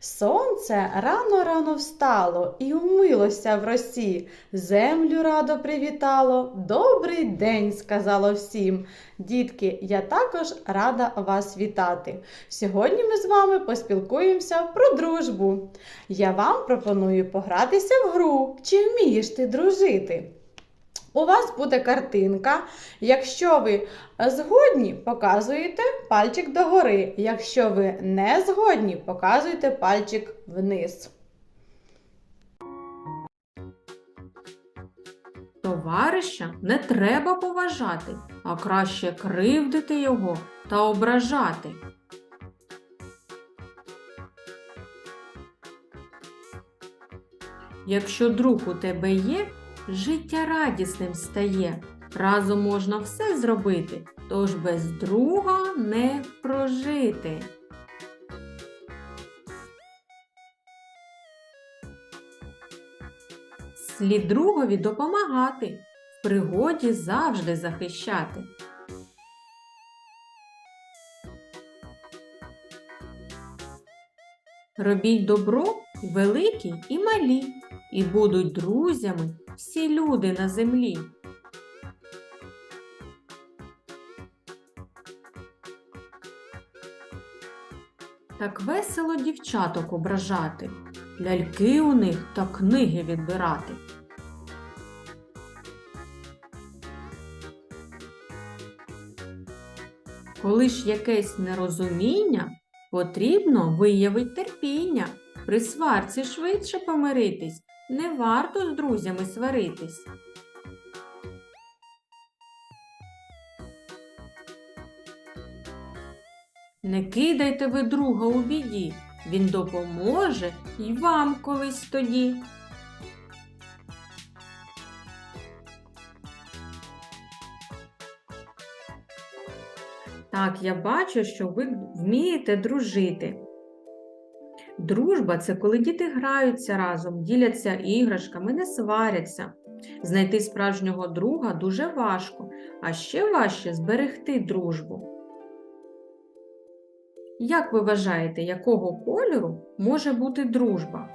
Сонце рано-рано встало і умилося в росі. Землю радо привітало. Добрий день, сказало всім. Дітки, я також рада вас вітати. Сьогодні ми з вами поспілкуємося про дружбу. Я вам пропоную погратися в гру. Чи вмієш ти дружити? У вас буде картинка. Якщо ви згодні, показуєте пальчик догори. Якщо ви не згодні, показуєте пальчик вниз. Товариша не треба поважати, а краще кривдити його та ображати. Якщо друг у тебе є, життя радісним стає. Разом можна все зробити, тож без друга не прожити. Слід другові допомагати, в пригоді завжди захищати. Робіть добро великі і малі, і будуть друзями всі люди на землі. Так весело дівчаток ображати, ляльки у них та книги відбирати. Коли ж якесь нерозуміння, потрібно виявити терпіння, при сварці швидше помиритись, не варто з друзями сваритись. Не кидайте ви друга у біді, він допоможе й вам колись тоді. Так, я бачу, що ви вмієте дружити. Дружба це коли діти граються разом, діляться іграшками, не сваряться. Знайти справжнього друга дуже важко, а ще важче зберегти дружбу. Як ви вважаєте, якого кольору може бути дружба?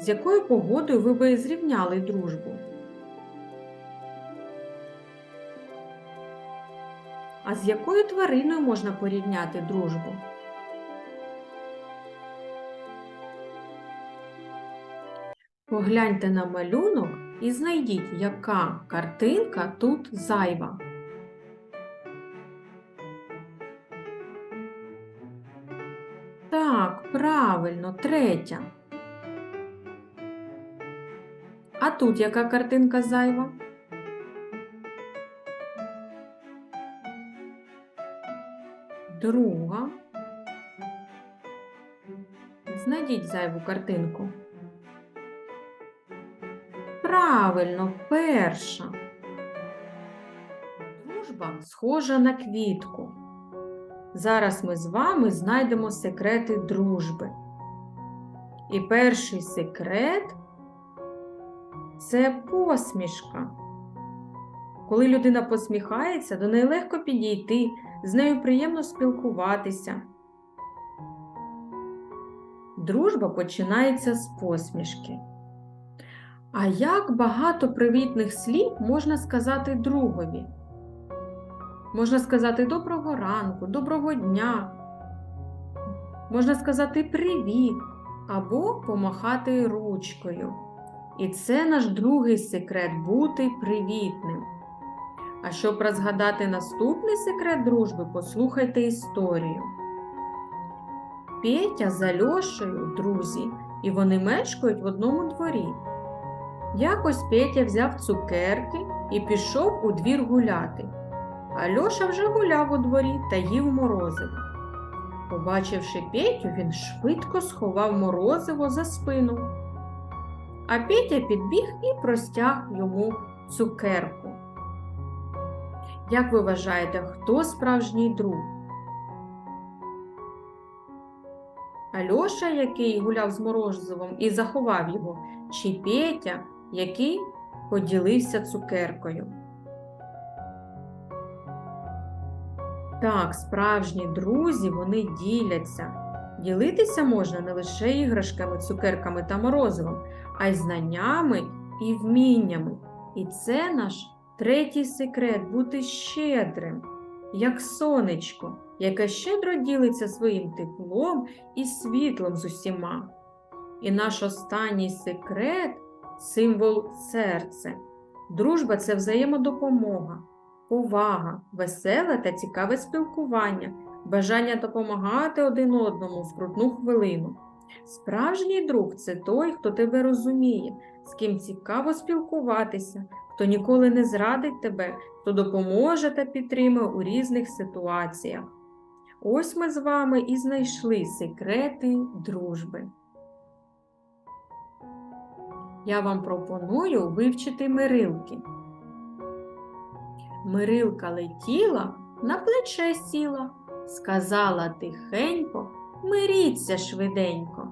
З якою погодою ви би зрівняли дружбу? А з якою твариною можна порівняти дружбу? Погляньте на малюнок і знайдіть, яка картинка тут зайва. Так, правильно, третя. А тут яка картинка зайва? Друга. Знайдіть зайву картинку. Правильно, перша. Дружба схожа на квітку. Зараз ми з вами знайдемо секрети дружби. І перший секрет це посмішка. Коли людина посміхається, до неї легко підійти, з нею приємно спілкуватися. Дружба починається з посмішки. А як багато привітних слів можна сказати другові? Можна сказати доброго ранку, доброго дня. Можна сказати привіт або помахати ручкою. І це наш другий секрет бути привітним. А щоб розгадати наступний секрет дружби, послухайте історію. Петя з Альошею друзі, і вони мешкають в одному дворі. Якось Петя взяв цукерки і пішов у двір гуляти. Альоша вже гуляв у дворі та їв морозиво. Побачивши Петю, він швидко сховав морозиво за спину. А Петя підбіг і простяг йому цукерку. Як ви вважаєте, хто справжній друг? Альоша, який гуляв з морозивом і заховав його, чи Петя, який поділився цукеркою? Так, справжні друзі, вони діляться. Ділитися можна не лише іграшками, цукерками та морозивом, а й знаннями і вміннями. І це наш третій секрет бути щедрим, як сонечко, яке щедро ділиться своїм теплом і світлом з усіма. І наш останній секрет символ серця. Дружба це взаємодопомога, повага, веселе та цікаве спілкування, бажання допомагати один одному в скрутну хвилину. Справжній друг це той, хто тебе розуміє, з ким цікаво спілкуватися, хто ніколи не зрадить тебе, хто допоможе та підтримує у різних ситуаціях. Ось ми з вами і знайшли секрети дружби. Я вам пропоную вивчити мирилки. Мирилка летіла, на плече сіла, сказала тихенько, миріться швиденько.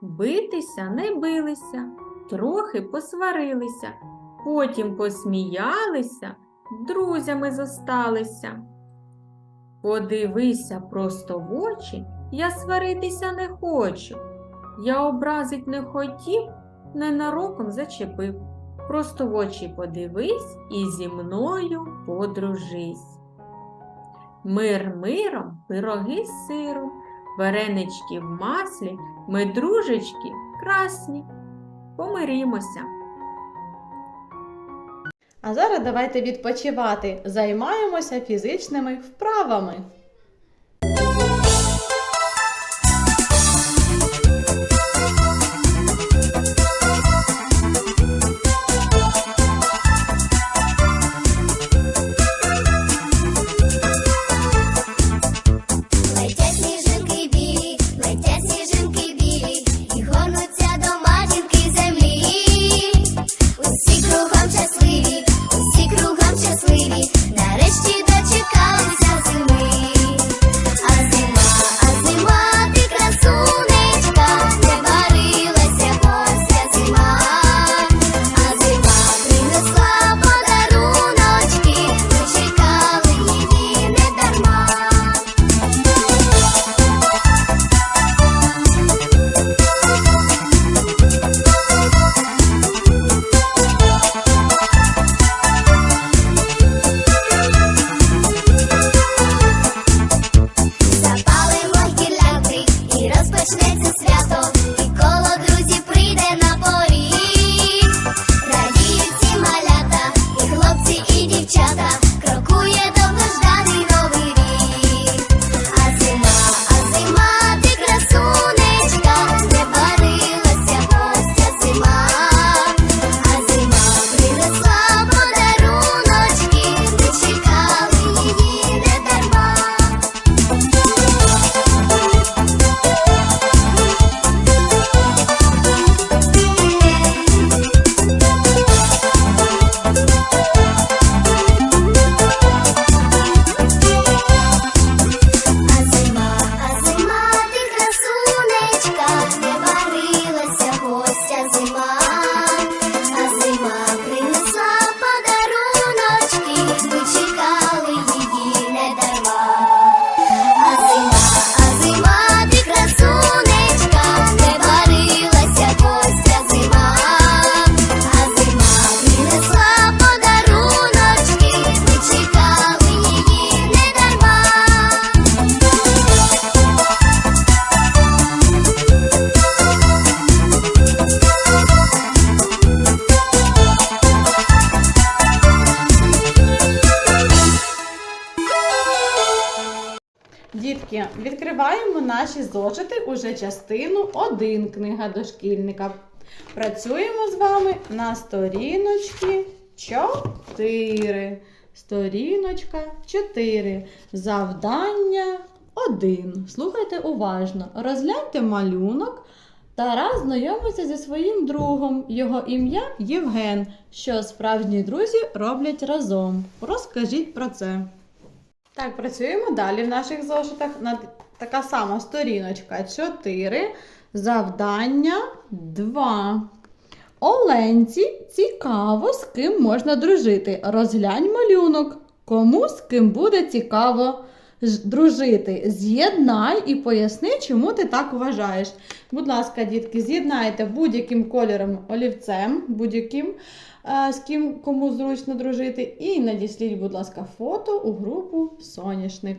Битися не билися, трохи посварилися, потім посміялися, друзями зосталися. Подивися просто в очі, я сваритися не хочу. Я образить не хотів, ненароком зачепив. Просто в очі подивись і зі мною подружись. Мир миром, пироги з сиром, варенички в маслі, ми дружечки красні. Помирімося. А зараз давайте відпочивати. Займаємося фізичними вправами. Дітки, відкриваємо наші зошити уже частину 1 книга дошкільника. Працюємо з вами на сторіночці 4. Сторіночка 4. Завдання 1. Слухайте уважно. Розгляньте малюнок. Тарас знайомиться зі своїм другом. Його ім'я Євген. Що справжні друзі роблять разом. Розкажіть про це. Так, працюємо далі в наших зошитах. Така сама сторіночка 4. Завдання 2. Оленці цікаво, з ким можна дружити. Розглянь малюнок. Кому з ким буде цікаво дружити? З'єднай і поясни, чому ти так вважаєш. Будь ласка, дітки, з'єднайте будь-яким кольором олівцем, будь-яким, з ким кому зручно дружити, і надісліть, будь ласка, фото у групу Соняшник.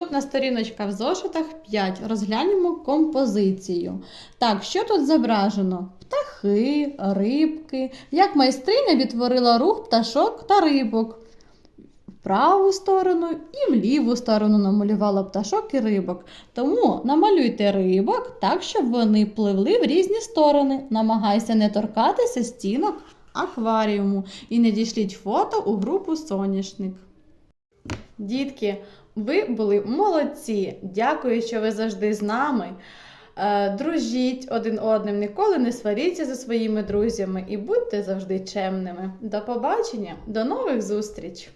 Наступна сторіночка в зошитах 5. Розглянемо композицію. Так, що тут зображено? Птахи, рибки. Як майстриня відтворила рух пташок та рибок. В праву сторону і в ліву сторону намалювала пташок і рибок. Тому намалюйте рибок так, щоб вони пливли в різні сторони. Намагайся не торкатися стінок акваріуму і надішліть фото у групу соняшник. Дітки, ви були молодці. Дякую, що ви завжди з нами. Е, Дружіть один одним, ніколи не сваріться за своїми друзями і будьте завжди чемними. До побачення, до нових зустріч!